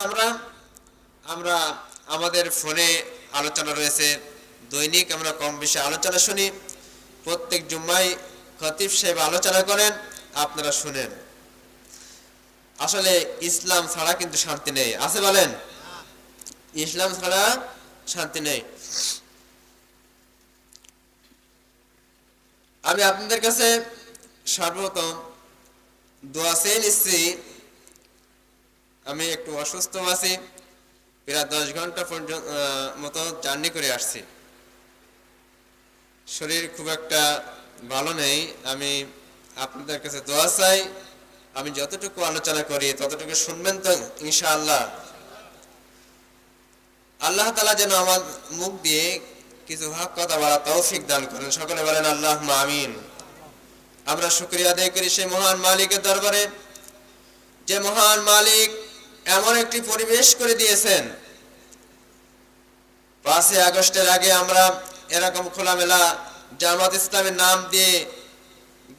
আমরা আমরা আমাদের ফোনে আলোচনা রয়েছে। দৈনিক আমরা কম বেশি আলোচনা শুনি। প্রত্যেক জুম্মাই খতিব সাহেব আলোচনা করেন, আপনারা শুনেন। আসলে ইসলাম ছাড়া কিন্তু শান্তি নেই। আছে বলেন? ইসলাম ছাড়া শান্তি নেই। আমি আপনাদের কাছে সর্বপ্রথম দোয়া চেয়ে নিচ্ছি আমি একটু অসুস্থ আছি। প্রায় দশ ঘণ্টা পর্যন্ত মতো জার্নি করে আসছি। শরীর খুব একটা ভালো নেই। আমি আপনাদের কাছে দোয়া চাই। আমি যতটুকু আলোচনা করি, ততটুকু শুনবেন তো, ইনশাআল্লাহ। আল্লাহ তালা যেন আমার মুখ দিয়ে কিছু হক, কথা বলা তৌফিক দান করেন। সকলে বলেন আল্লাহ আমিন। আমরা শুক্রিয়া আদায় করি সেই মহান মালিকের দরবারে। যে মহান মালিক এমন একটি পরিবেশ করে দিয়েছেন। পাঁচই আগস্টের আগে আমরা এরকম খোলামেলা জামাত ইসলামের নাম দিয়ে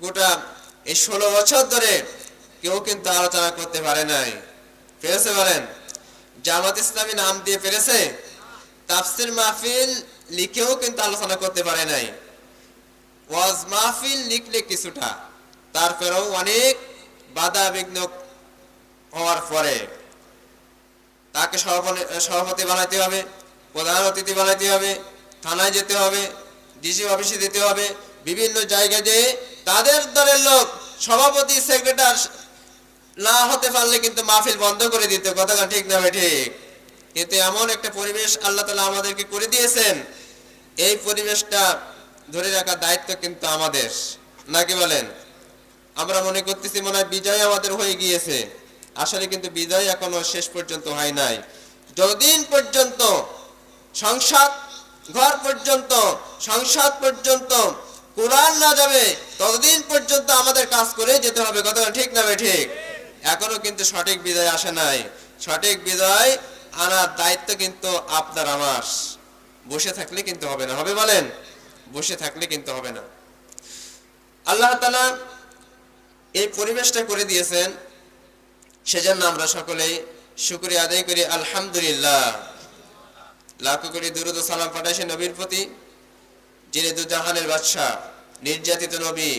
গোটা এই ষোলো বছর ধরে কেউ কিন্তু আলোচনা করতে পারে নাই। পেরেছে বলেন? জামাত ইসলামী নাম দিয়ে পেরেছে? তাফসির মাহফিল লিখেও কিন্তু আলোচনা করতে পারে নাই। ওয়াজ মাহফিল লিখলে কিছুটা, তারপরেও অনেক বাধা বিঘ্ন হওয়ার পরে তাকে সভাপতি বানাইতে হবে, প্রধান অতিথি বানাইতে হবে, থানায় যেতে হবে, ডিসি অফিসে যেতে হবে, বিভিন্ন জায়গায় যেয়ে তাদের দলের লোক, সভাপতি, সেক্রেটার না হতে পারলে কিন্তু মাহফিল বন্ধ করে দিত। কথাটা ঠিক না ঠিক? কিন্তু এমন একটা পরিবেশ আল্লাহ তালা আমাদেরকে করে দিয়েছেন। এই পরিবেশটা ধরে রাখার দায়িত্ব কিন্তু আমাদের। নাকি বলেন? আমরা মনে করতেছি মনে হয় বিজয় আমাদের হয়ে গিয়েছে। আসলে কিন্তু বিজয় এখনও শেষ পর্যন্ত হয় নাই। যতদিন পর্যন্ত সংসদ ঘর পর্যন্ত, সংসদ পর্যন্ত কোরআন না যাবে, ততদিন পর্যন্ত আমাদের কাজ করে যেতে হবে। কথা ঠিক না ঠিক? এখনও কিন্তু সঠিক বিজয় আসে নাই। সঠিক বিজয় আনার দায়িত্ব কিন্তু আপনার, আমার। বসে থাকলে কিন্তু হবে না। হবে বলেন? বসে থাকলে কিন্তু হবে না। আল্লাহ তালা এই পরিবেশটা করে দিয়েছেন। সেজন্য আমরা সকলেই শুক্রিয়া আদায় করি, আলহামদুলিল্লাহ। লাখো কোটি দুরুদ সালাম পাঠাইছে নবীর প্রতি, যিনি দুজাহানের বাদশাহ, নির্যাতিত নবী,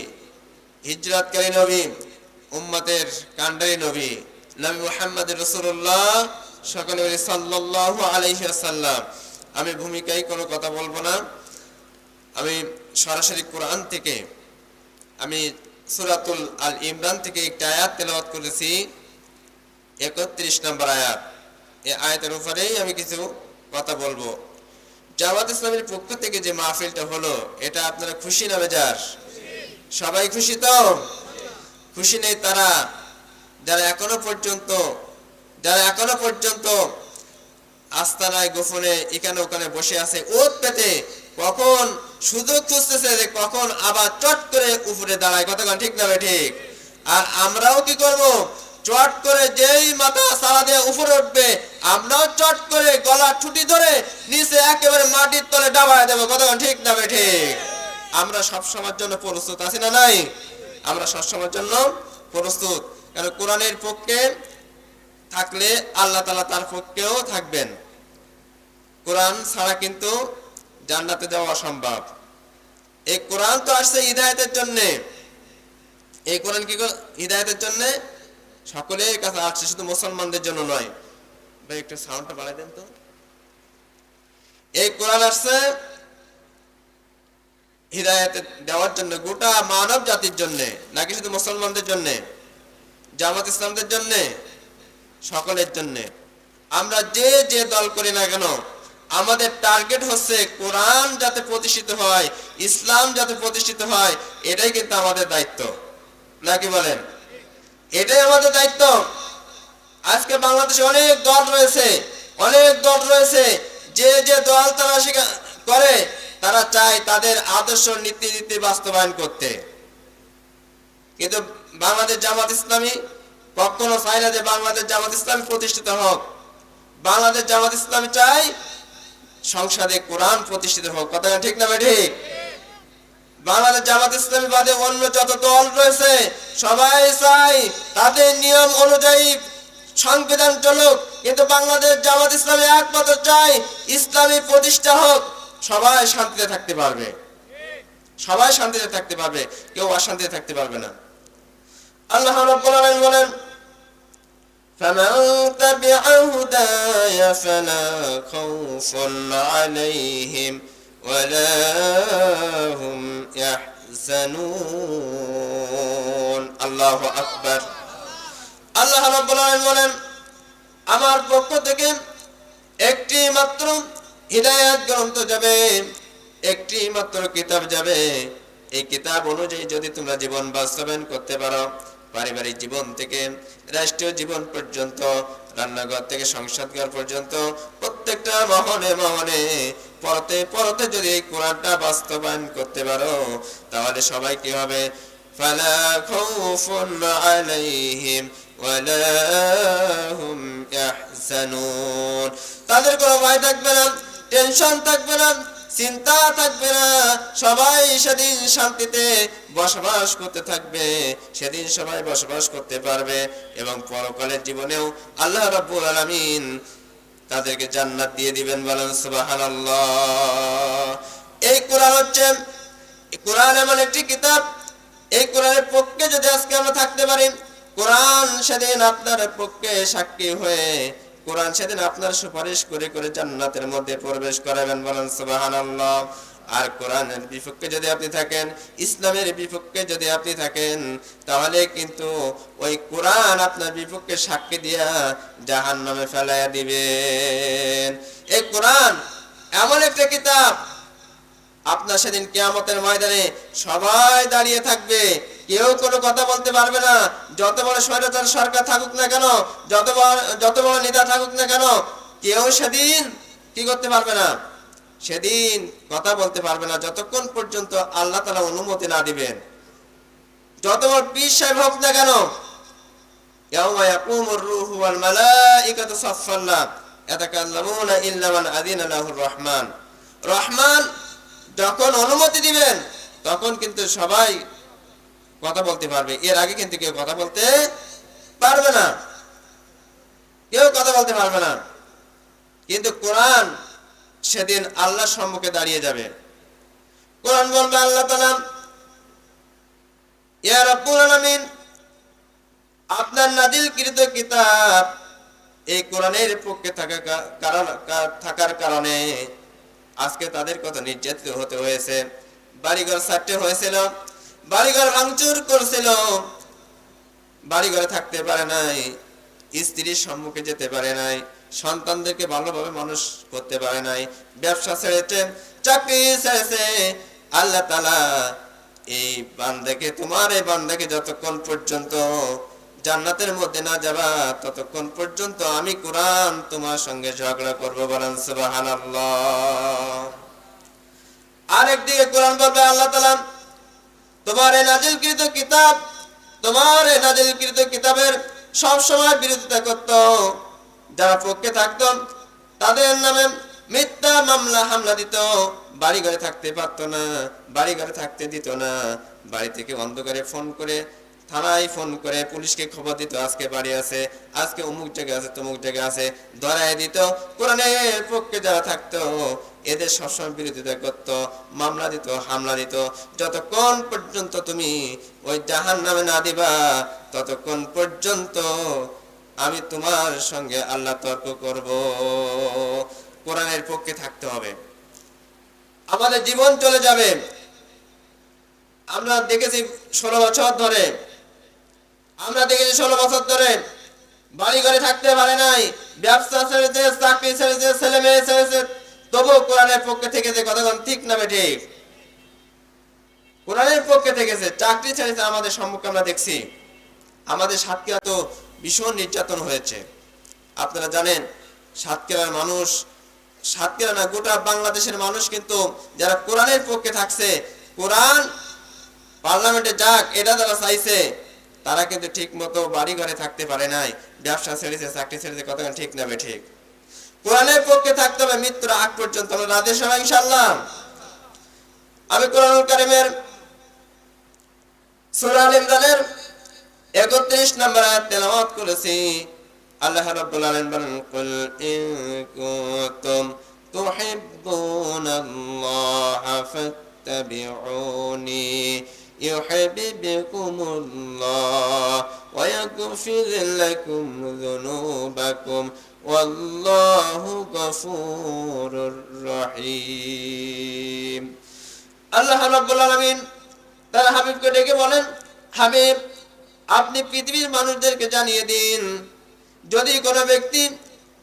হিজরাতকারী নবী, উম্মতের কান্ডারি নবী নবী মুহাম্মদ রসুল্লাহ সকলে বলি, সাল্লাল্লাহু আলাইহি ওয়াসাল্লাম। আমি ভূমিকায় কোনো কথা বলব না। আমি সরাসরি কোরআন থেকে, আমি সুরাতুল আল ইমরান থেকে একটা আয়াত তেলাওয়াত করেছি। একত্রিশ নম্বর আয়াত। এই আয়াতের উপরেই আমি কিছু কথা বলব। জামাত ইসলামের পক্ষ থেকে যে মাহফিলটা হলো, এটা আপনারা খুশি না বেজার? সবাই খুশি তো? খুশি নেই তারা। যারা এখনও পর্যন্ত, যারা এখনও পর্যন্ত আস্তানায় গোপনে এখানে ওখানে বসে আছে ওত পেতে কখন সুযোগ খুঁজতেছে যে কখন আবার চট করে উপরে দাঁড়ায়। কতক্ষণ ঠিক না ঠিক? আর আমরাও কি করব? চট করে যেই মাথা সারা দিয়ে উপরে উঠবে, আমরাও চট করে গলা ছুটি ধরে নিচে একেবারে মাটির তলে ডাবায় দেবো। কতক্ষণ ঠিক না ঠিক? আমরা সব সময়ের জন্য প্রস্তুত, আছি না নাই? আমরা সব সময়ের জন্য প্রস্তুত। কারণ কোরআনের পক্ষে থাকলে আল্লাহ তালা তার পক্ষেও থাকবেন। কোরআন ছাড়া কিন্তু জান্নাতে যাওয়া অসম্ভব। এই কোরআন তো আসছে হৃদায়তের জন্য। এই কোরআন কি হৃদায়তের জন্য? সকলের কাছে আসছে, শুধু মুসলমানদের জন্য নয়। ভাই, একটু সাউন্ডটা বাড়াই দেন তো। এই কোরআন আসছে হৃদায়ত দেওয়ার জন্য, গোটা মানব জাতির জন্য, নাকি শুধু মুসলমানদের জন্য? জামাত ইসলামদের জন্য? সকলের জন্য। আমরা যে যে দল করি না কেন, আমাদের টার্গেট হচ্ছে কোরআন যাতে প্রতিষ্ঠিত হয়, ইসলাম যাতে প্রতিষ্ঠিত হয়, এটাই কিন্তু আমাদের দায়িত্ব। নাকি বলেন? এটাই আমাদের দায়িত্ব। আজকে বাংলাদেশে অনেক দল রয়েছে, অনেক দল রয়েছে, যে যে দল তারা করে, তারা চায় তাদের আদর্শ নীতি নীতি বাস্তবায়ন করতে। কিন্তু বাংলাদেশ জামাত ইসলামী কখনো চায় না যে বাংলাদেশ জামাত ইসলামী প্রতিষ্ঠিত হোক। বাংলাদেশ জামাত ইসলামী চাই সংসদে কোরআন প্রতিষ্ঠিত হোক। কথা ঠিক না ঠিক? বাংলাদেশ জামাত ইসলামী বাদে অন্য যত দল রয়েছে সবাই চাই তাদের নিয়ম অনুযায়ী সংবিধান চলুক কিন্তু বাংলাদেশ জামাত ইসলামী একমাত্র চাই ইসলামী প্রতিষ্ঠা হোক সবাই শান্তিতে থাকতে পারবে সবাই শান্তিতে থাকতে পারবে কেউ অশান্তিতে থাকতে পারবে না আল্লাহ রাব্বুল আলামিন বলেন فمن تبع هداي فلا خوف عليهم ولا هم يحزنون الله أكبر আল্লাহ রাব্বুল আলামিন বলেন আমার পক্ষ থেকে একটি মাত্র হিদায়াত গ্রন্থ যাবে একটি মাত্র কিতাব যাবে এই কিতাব অনুযায়ী যদি তোমরা জীবন বাস্তবায়ন করতে পারো পারিবারিক জীবন থেকে রাষ্ট্রীয় জীবন পর্যন্ত রান্নাঘর থেকে সংসদঘর পর্যন্ত প্রত্যেকটা মহলে মহলে পরতে পরতে যদি এই কোরআনটা বাস্তবায়ন করতে পারো, তাহলে সবাই কি হবে? তাদের কোনো ভয় থাকবে না, টেনশন থাকবে না। চিন্তা থাকবে না, সবাই সেদিন শান্তিতে বসবাস করতে থাকবে, সেদিন সবাই বসবাস করতে পারবে এবং পরকালের জীবনেও আল্লাহ রাব্বুল আলামিন তাদেরকে জান্নাত দিয়ে দিবেন বলেন, সুবহানাল্লাহ। এই কোরআন হচ্ছে কোরআন এমন একটি কিতাব, এই কোরআনের পক্ষে যদি আজকে আমরা থাকতে পারি, কোরআন সেদিন আপনার পক্ষে সাক্ষী হয়ে কোরআন সেদিন আপনার সুপারিশ করে করে জান্নাতের মধ্যে প্রবেশ করাবেন বলেন সুবহানাল্লাহ। আর কোরআনের বিপক্ষে যদি আপনি থাকেন, ইসলামের বিপক্ষে যদি আপনি থাকেন, তাহলে কিন্তু ওই কোরআন আপনার বিপক্ষে সাক্ষী দিয়া জাহান নামে ফেলাইয়া দিবেন। এই কোরআন এমন একটা কিতাব, আপনার সেদিন কেয়ামতের ময়দানে সবাই দাঁড়িয়ে থাকবে। কেউ কোনো কথা বলতে পারবে না। যত বড় স্বৈরাচার সরকার থাকুক না কেন, যত বড় যত বড় নেতা থাকুক না কেন, কেউ সেদিন কি করতে পারবে না? সেদিন কথা বলতে পারবে না। যতক্ষণ পর্যন্ত আল্লাহ তালা অনুমতি না দিবেন। যত বড় পীর সাহেব হোক না কেন মান রহমান যখন অনুমতি দিবেন, তখন কিন্তু সবাই কথা বলতে পারবে। এর আগে কিন্তু কেউ কথা বলতে পারবে না। কেউ কথা বলতে পারবে না। কিন্তু কোরআন সেদিন আল্লাহর সম্মুখে দাঁড়িয়ে যাবে। কোরআন বলবে, আল্লাহ তাআলা, ইয়া রাব্বুল আলামিন, আপনার নাজিলকৃত কিতাব এই কোরআনের পক্ষে থাকার কারণে আজকে তাদের কত নির্যাতিত হতে হয়েছে। বাড়িঘর ছাড়তে হয়েছিল। বাড়িঘর ভাঙচুর করছিল। বাড়িঘরে থাকতে পারে নাই, স্ত্রীর সম্মুখে যেতে পারে নাই, সন্তানদেরকে ভালোভাবে মানুষ করতে পারে নাই, ব্যবসা ছেড়েছে চাকরি ছেড়েছে। আল্লাহ তালা এই বান্দাকে, তোমার এই বান্দাকে যতক্ষণ পর্যন্ত জান্নাতের মধ্যে না যাবা, ততক্ষণ পর্যন্ত আমি কোরআন তোমার সঙ্গে ঝগড়া করব বলেন সুবহানাল্লাহ। আরেকদিকে কোরআন বলবে আল্লাহ তাআলা তোমার এই নাজিলকৃত কিতাব, তোমার এই নাজিলকৃত কিতাবের সব সময় বিরোধিতা করত। যারা পক্ষে থাকতো, তাদের নামে মিথ্যা মামলা, হামলা দিত। বাড়ি ঘরে থাকতে পারতো না বাড়ি ঘরে থাকতে দিত না। বাড়ি থেকে অন্ধকারে ফোন করে, থানায় ফোন করে পুলিশকে খবর দিত, আজকে বাড়ি আছে, আজকে অমুক জায়গায় আছে, তমুক জায়গায় আছে, ধরায় দিত। কোরআনের পক্ষে যারা থাকতো এদের সবসময় বিরোধিতা করত, মামলা দিত, হামলা দিত। যতক্ষণ পর্যন্ত তুমি ওই জাহান নামে না দিবা, ততক্ষণ পর্যন্ত আমি তোমার সঙ্গে আল্লাহ তর্ক করব। কোরআনের পক্ষে থাকতে হবে। আমাদের জীবন চলে যাবে। আমরা দেখেছি ষোলো বছর ধরে। আমরা দেখেছি ষোলো বছর ধরে বাড়ি ঘরে থাকতে পারে নাই। ব্যবসা ছেড়েছে, চাকরি ছেড়েছে ছেলে মেয়ে ছেড়েছে। তবু কোরআনের পক্ষে থেকেছে কতক্ষণ ঠিক না বেঠে কোরআনের পক্ষে থেকেছে চাকরি ছেড়েছে আমাদের সম্মুখে আমরা দেখছি, আমাদের সাতক্ষীরা তো ভীষণ নির্যাতন হয়েছে। আপনারা জানেন, সাতক্ষীরার মানুষ, সাতক্ষীরা না, গোটা বাংলাদেশের মানুষ কিন্তু যারা কোরআনের পক্ষে থাকছে, কোরআন পার্লামেন্টে যাক, এটা যারা চাইছে, তারা কিন্তু ঠিক মতো বাড়ি ঘরে থাকতে পারে নাই। ব্যবসা ছেড়েছে, চাকরি ছেড়েছে কতক্ষণ ঠিক নেবে ঠিক। কোরআনের পক্ষে থাকতে হবে মৃত্যুর আগ পর্যন্ত আমরা রাধে সবাই ইনশাল্লাহ আমি কোরআন কারিমের সূরা আল ইমরানের একত্রিশ নম্বর আয়াত তেলাওয়াত করেছি আল্লাহ রাব্বুল আলামিন বলেন কুল ইন কুনতুম তুহিব্বুনাল্লাহ ফাত্তাবিউনি يحببكم الله ويغفر لكم ذنوبكم والله غفور رحيم আল্লাহ রাব্বুল আলামিন তার হাবিবকে ডেকে বলেন হাবিব আপনি পৃথিবীর মানুষদেরকে জানিয়ে দিন যদি কোনো ব্যক্তি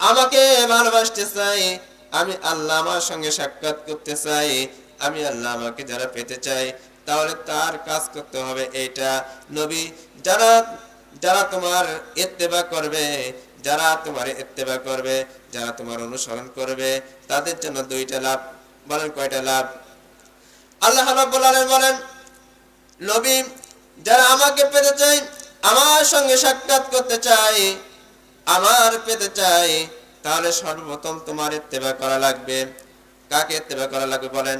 আমাকে ভালোবাসতে চাই আমি আল্লাহ আমার সঙ্গে সাক্ষাৎ করতে চাই আমি আল্লাহ আমাকে যারা পেতে চাই তাহলে তার কাজ করতে হবে এইটা নবী যারা যারা তোমার ইত্তেবা করবে যারা তোমার ইত্তেবা করবে, যারা তোমার অনুসরণ করবে, তাদের জন্য দুইটা লাভ। বলেন কয়টা লাভ? আল্লাহ রাব্বুল আলামিন বলেন, নবী, যারা আমাকে পেতে চাই আমার সঙ্গে সাক্ষাৎ করতে চাই আমার পেতে চাই তাহলে সর্বপ্রথম তোমার ইত্তেবা করা লাগবে। কাকে ইত্তেবা করা লাগবে বলেন?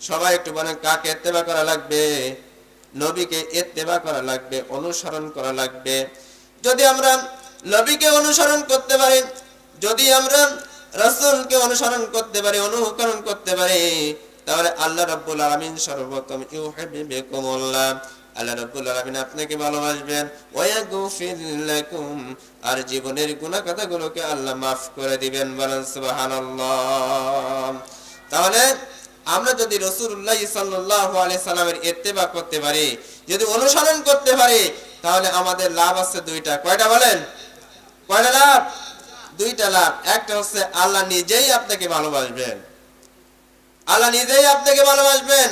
সবাই একটু বলেন, কাকে ইত্তেবা করা লাগবে? নবীকে ইত্তেবা করা লাগবে, অনুসরণ করা লাগবে। যদি আমরা নবীকে অনুসরণ করতে পারি, যদি আমরা রাসূলকে অনুসরণ করতে পারি, অনুকরণ করতে পারি, তাহলে আল্লাহ রাব্বুল আলামিন সর্বপ্রথম ইউহিব্বুকুমুল্লাহ আল্লাহ রাব্বুল আলামিন আপনাকে ভালোবাসবেন। লাকুম। আর জীবনের গুনাহ কথাগুলোকে আল্লাহ মাফ করে দিবেন বলেন, সুবহানাল্লাহ। তাহলে আমরা যদি রসুল্লাহ সাল্লাল্লাহু আলাইহি সাল্লামের ইত্তেবা করতে পারি, যদি অনুসরণ করতে পারি, তাহলে আমাদের লাভ আছে দুইটা। কয়টা বলেন? কয়টা লাভ? দুইটা লাভ। একটা হচ্ছে আল্লাহ নিজেই আপনাকে ভালোবাসবেন। আল্লাহ নিজেই আপনাকে ভালোবাসবেন।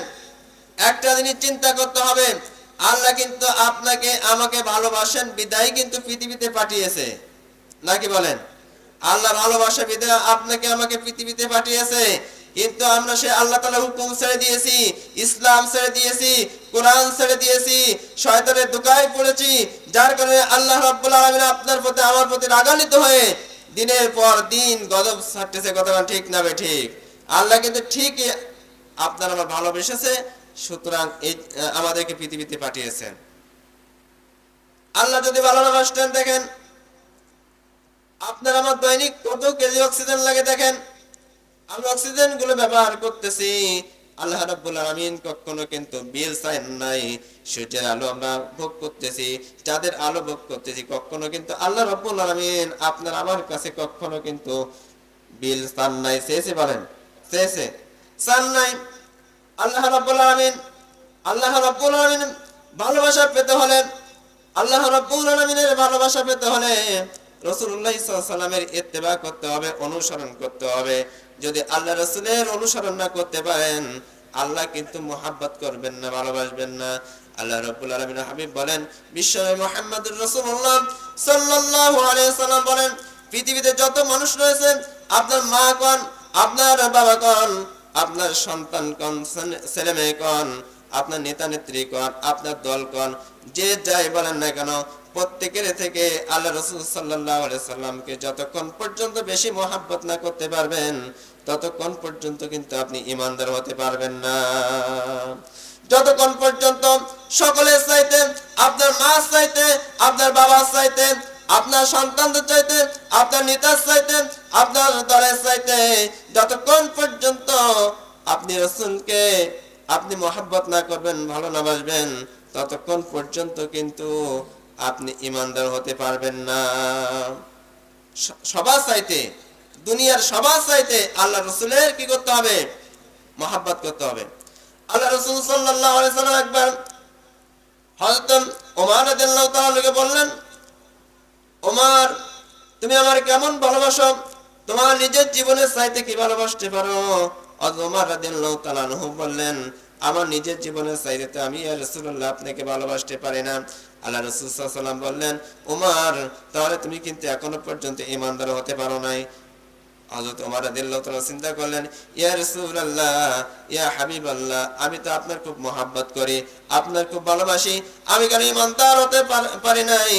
একটা জিনিস চিন্তা করতে হবে, আল্লাহ কিন্তু আপনাকে, আমাকে ভালোবাসেন, বিদায় কিন্তু পৃথিবীতে পাঠিয়েছে। নাকি বলেন? আল্লাহ ভালোবাসা বিদায় আপনাকে, আমাকে পৃথিবীতে পাঠিয়েছে। কিন্তু আমরা সে আল্লাহ তালা হুকুম ছেড়ে দিয়েছি, ইসলাম ছেড়ে দিয়েছি, কোরআন ছেড়ে দিয়েছি, শয়তানের দোকায় পড়েছি, যার কারণে আল্লাহ রাব্বুল আলামিন আপনার প্রতি, আমার প্রতি রাগান্বিত হয়ে দিনের পর দিন গজব ছাড়তেছে কথা ঠিক না ঠিক? আল্লাহ কিন্তু ঠিকই আপনার আমার ভালোবেসেছে, সুতরাং এই আমাদেরকে পৃথিবীতে পাঠিয়েছেন। আল্লাহ যদি ভালো ভালোবাসতেন দেখেন, আপনার আমার দৈনিক কত কেজি অক্সিজেন লাগে দেখেন অক্সিজেনগুলো ব্যবহার করতেছি। আল্লাহ রাব্বুল আলামিন কখনো কিন্তু বিল নাই। সূর্যের আলো আমরা ভোগ করতেছি চাঁদের আলো ভোগ করতেছি, কখনো কিন্তু আল্লাহ রাব্বুল আলামিন আপনার আমার কাছে কখনো কিন্তু বিল চান নাই। বলেন চান নাই। আল্লাহ রাব্বুল আলামিন, আল্লাহ রাব্বুল আলামিন ভালোবাসা পেতে হলে আল্লাহ রাব্বুল আলামিনের ভালোবাসা পেতে হলে আলাইহি সাল্লামের ইত্তেবা করতে হবে, অনুসরণ করতে হবে। যদি আল্লাহ রাসূলের অনুসরণ না করতে পারেন, আল্লাহ কিন্তু মোহাব্বত করবেন না, ভালোবাসবেন না। আল্লাহ রাব্বুল আলামিন হাবিব বলেন বিশ্বনবী মুহাম্মদুর রাসূলুল্লাহ সাল্লাল্লাহু আলাইহি সাল্লাম বলেন, পৃথিবীতে যত মানুষ রয়েছে, আপনার মা কোন, আপনার বাবা কোন, আপনার সন্তান কোন ছেলে মেয়ে কোন, আপনার নেতা নেত্রী কোন, আপনার দল কোন, যে যাই বলেন না কেন, প্রত্যেকের থেকে আল্লাহ রসুল সাল্লাহ সাল্লামকে যতক্ষণ পর্যন্ত বেশি মোহাব্বত না করতে পারবেন ততক্ষণ পর্যন্ত কিন্তু আপনি ইমানদার হতে পারবেন না। যতক্ষণ পর্যন্ত সকলের চাইতে, আপনার মা চাইতে, আপনার বাবার চাইতে, আপনার সন্তানদের চাইতে, আপনার নেতার চাইতে, আপনার দলের চাইতে, যতক্ষণ পর্যন্ত আপনি রসুলকে আপনি মহাব্বত না করবেন, ভালো না বাসবেন, ততক্ষণ পর্যন্ত কিন্তু আপনি ইমানদার হতে পারবেন না। সবার চাইতে দুনিয়ার সবার চাইতে আল্লাহ রসুলের কি করতে হবে? মহাব্বত করতে হবে। আল্লাহ রসুল সাল্লাহ সাল্লাম একবার হজরত ওমার বললেন, ওমার, তুমি আমার কেমন ভালোবাসো? তোমার নিজের জীবনের চাইতে কি ভালোবাসতে পারো? বললেন, আমার নিজের জীবনের চাইতে আমি রাসূলুল্লাহ আপনাকে ভালোবাসতে পারি না। আল্লাহ রাসূল ওয়াসাল্লাম বললেন, ওমর, তাহলে তুমি কিন্তু এখনও পর্যন্ত ইমানদার হতে পারো নাই। হযরত ওমর আদিল্লাহ চিন্তা করলেন, ইয়া রাসূলুল্লাহ, ইয়া হাবিবাল্লাহ, আমি তো আপনার খুব মহাব্বত করি, আপনার খুব ভালোবাসি, আমি কেন ইমানদার হতে পারি নাই?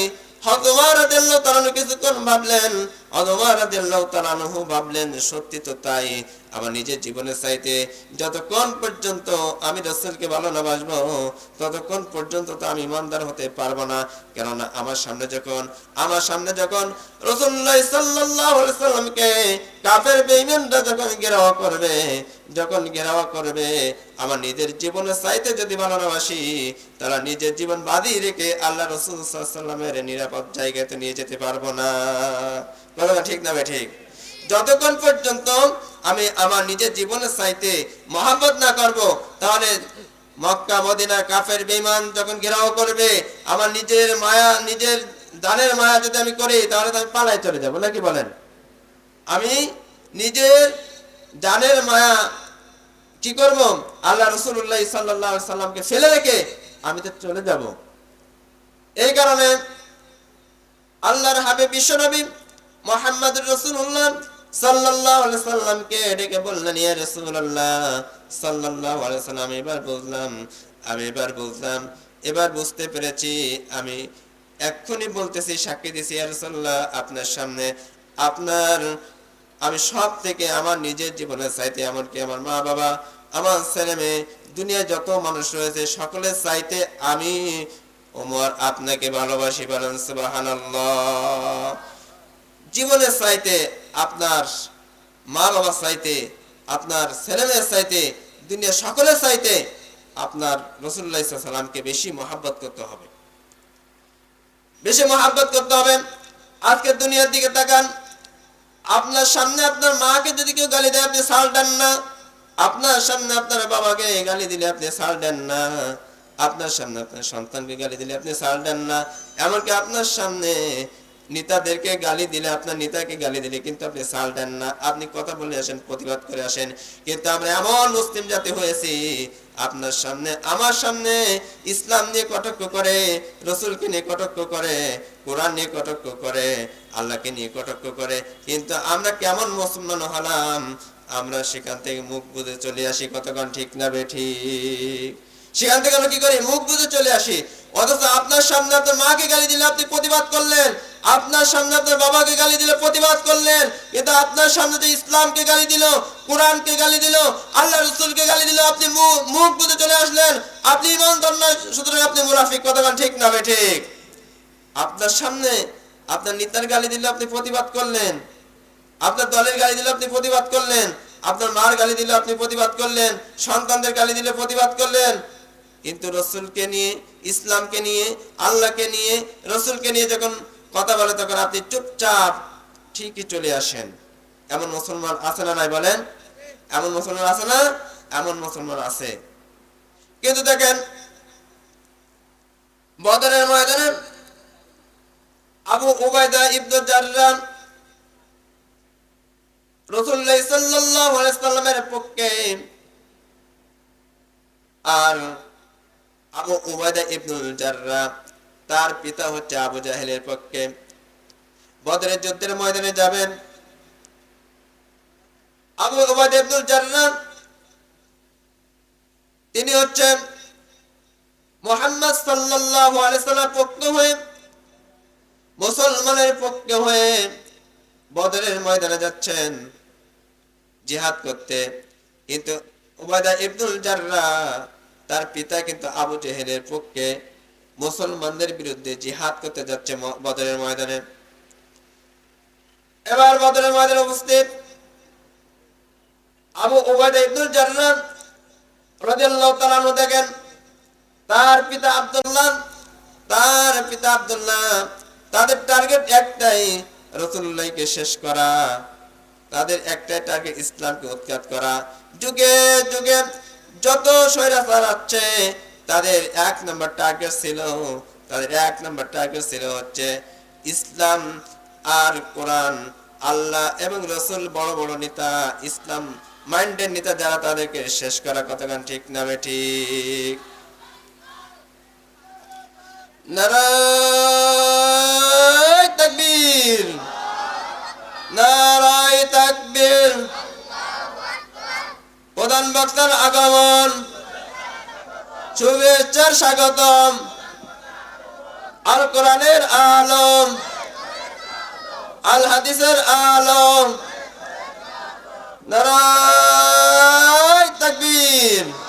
হযরত ওমর আদিল্লাহ কিছুক্ষণ ভাবলেন ভাবলেন, সত্যি তো তাই আমার নিজের জীবনের চাইতে যতক্ষণ পর্যন্ত আমি ভালো ততক্ষণ পর্যন্ত তো আমি ইমানদার হতে পারব না। কেননা আমার সামনে যখন, আমার সামনে যখন সাল্লামকে যখন ঘেরাও করবে, যখন করবে, আমার নিজের জীবনের চাইতে যদি নিজের জীবন রেখে আল্লাহ নিরাপদ জায়গাতে নিয়ে যেতে পারব না। কথাটা ঠিক না ঠিক। যতক্ষণ পর্যন্ত আমি আমার নিজের জীবনের চাইতে মহাব্বত না করব, তাহলে মক্কা, মদিনা, কাফের, বেঈমান যখন ঘেরাও করবে, আমার নিজের মায়া, নিজের দানের মায়া যদি আমি করি, তাহলে আমি পালাই চলে যাব, নাকি বলেন? আমি নিজের দানের মায়া কি করব? আল্লাহ রসুল্লাহ সাল্লাহ সাল্লামকে ফেলে রেখে আমি তো চলে যাব। এই কারণে আল্লাহর হাবিব বিশ্বনবী মোহাম্মদ রসুল্লাহ ডেকে বললেন, ইয়া রাসূলুল্লাহ সাল্লাল্লাহু আলাইহি সাল্লাম, এবার বুঝলাম, আমি এবার বুঝলাম, এবার বুঝতে পেরেছি, আমি এক্ষুনি বলতেছি, সাক্ষী দিছি আপনার সামনে আপনার, আমি সব থেকে আমার নিজের জীবনের চাইতে, এমনকি আমার মা বাবা, আমার ছেলে মেয়ে, দুনিয়ায় যত মানুষ রয়েছে, সকলের চাইতে আমি ওমর আপনাকে ভালোবাসি বলেন, সুবহানাল্লাহ। জীবনের চাইতে আপনার মা বাবার চাইতে, আপনার ছেলেমেয়ের চাইতে দুনিয়া সকলের চাইতে আপনার রসুল্লাহ সাল্লামকে বেশি মহাব্বত করতে হবে। বেশি মহাব্বত করতে হবে। আজকে দুনিয়ার দিকে তাকান। আপনার সামনে আপনার মাকে যদি কেউ গালি দেয়, আপনি সাল দেন না। আপনার সামনে আপনার বাবাকে গালি দিলে আপনি সাল দেন না। আপনার সামনে আপনার সন্তানকে গালি দিলে আপনি সাল দেন না। এমনকি আপনার সামনে নেতাদেরকে গালি দিলে, আপনার নেতাকে গালি দিলে কিন্তু আপনি সাল দেন না। আপনি কথা বলে আসেন, প্রতিবাদ করে আসেন। কিন্তু আমরা এমন মুসলিম জাতি হয়েছি, আপনার সামনে, আমার সামনে ইসলাম নিয়ে কটক্ষ করে, রসুলকে নিয়ে কটক্ষ করে, কোরআন নিয়ে কটক্ষ করে, আল্লাহকে নিয়ে কটক্ষ করে। কিন্তু আমরা কেমন মুসলমান হলাম, আমরা সেখান থেকে মুখ বুঝে চলে আসি। কতক্ষণ ঠিক না বে ঠিক? সেখান থেকে আমরা কি করি? মুখ বুঝে চলে আসি। অথচ আপনার সামনে আপনার মাকে গালি দিলে আপনি প্রতিবাদ করলেন। আপনার সামনে আপনার বাবাকে গালি দিলে প্রতিবাদ করলেন। কিন্তু আপনার সামনে তো ইসলামকে গালি দিল, কোরআনকে গালি দিল, আল্লাহ রসুলকে গালি দিল, আপনি মুখ- বুঝে চলে আসলেন। আপনি ইমানদার নয় সুতরাং আপনি মুনাফিক কতক্ষণ ঠিক না ঠিক? আপনার সামনে আপনার নেতার গালি দিলে আপনি প্রতিবাদ করলেন। আপনার দলের গালি দিলে আপনি প্রতিবাদ করলেন। আপনার মার গালি দিলে আপনি প্রতিবাদ করলেন। সন্তানদের গালি দিলে প্রতিবাদ করলেন। কিন্তু রসুলকে নিয়ে, ইসলামকে নিয়ে, আল্লাহকে নিয়ে, রসুলকে নিয়ে যখন কথা বলে তখন আপনি চুপচাপ ঠিকই চলে আসেন। এমন মুসলমান আছে না নাই বলেন? এমন মুসলমান আছে না? এমন মুসলমান আছে। কিন্তু দেখেন, বদরের ময়দানে আবু উবাইদা ইবনু জাররাম রসুল্লাহ সাল্লাল্লাহু আলাইহি সাল্লামের পক্ষে আর আবু উবাইদা ইবনুল জাররাহ তার পিতা হচ্ছে আবু জাহেলের পক্ষে। বদরের যুদ্ধের ময়দানে যাবেন। আবু উবাইদা ইবনুল জাররাহ তিনি হচ্ছেন মোহাম্মদ সাল্লাল্লাহু আলাইহি সাল্লাম পক্ষ হয়ে, মুসলমানের পক্ষে হয়ে বদরের ময়দানে যাচ্ছেন, জিহাদ করতে। কিন্তু উবাদা ইবনুল জাররা তার পিতা কিন্তু আবু জেহেলের পক্ষে মুসলমানদের বিরুদ্ধে জিহাদ করতে যাচ্ছে বদরের ময়দানে। এবার বদরের ময়দানে উপস্থিত আবু উবাদা ইবনুল রাদিয়াল্লাহু তাআলা দেখেন, তার পিতা আব্দুল্লাহ, তার পিতা আব্দুল্লাহ, তাদের টার্গেট একটাই রসুল্লাহকে শেষ করা। তাদের একটাই টার্গেট ইসলামকে উৎখাত করা। যুগে যুগে যত আছে, তাদের এক নম্বর টার্গেট ছিল, তাদের এক নম্বর টার্গেট ছিল হচ্ছে ইসলাম আর কোরআন। আল্লাহ এবং রসুল বড় বড় নেতা, ইসলাম মাইন্ডের নেতা যারা, তাদেরকে শেষ করা কতক্ষণ ঠিক নামে ঠিক? নারায় তাকবীর। নারায় তাকবীর। প্রধান বক্তার আগমন। শুভেচ্ছার স্বাগতম। আল কোরআনের আলম। আল হাদিসের আলম। নারায় তাকবীর।